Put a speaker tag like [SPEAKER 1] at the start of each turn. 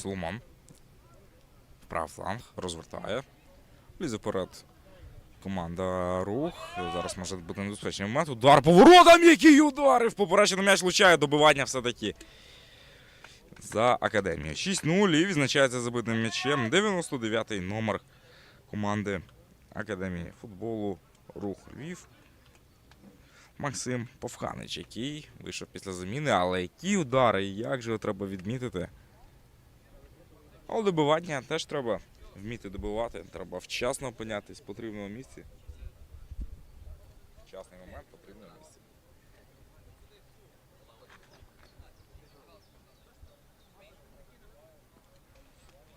[SPEAKER 1] Соломон. Правий фланг. Розвертає. Лізе вперед. Команда рух. Зараз може бути небезпечний момент. Удар по воротам, який удар! І м'яч влучає добивання все-таки. За академію. 6-0 і відзначається забитим м'ячем. 99-й номер команди Академії футболу Рух Львів. Максим Повханич, який вийшов після заміни, але які удари, як же його треба відмітити. Але добивання теж треба вміти добивати, треба вчасно опинятись в потрібному місці. Вчасний момент потрібне місце.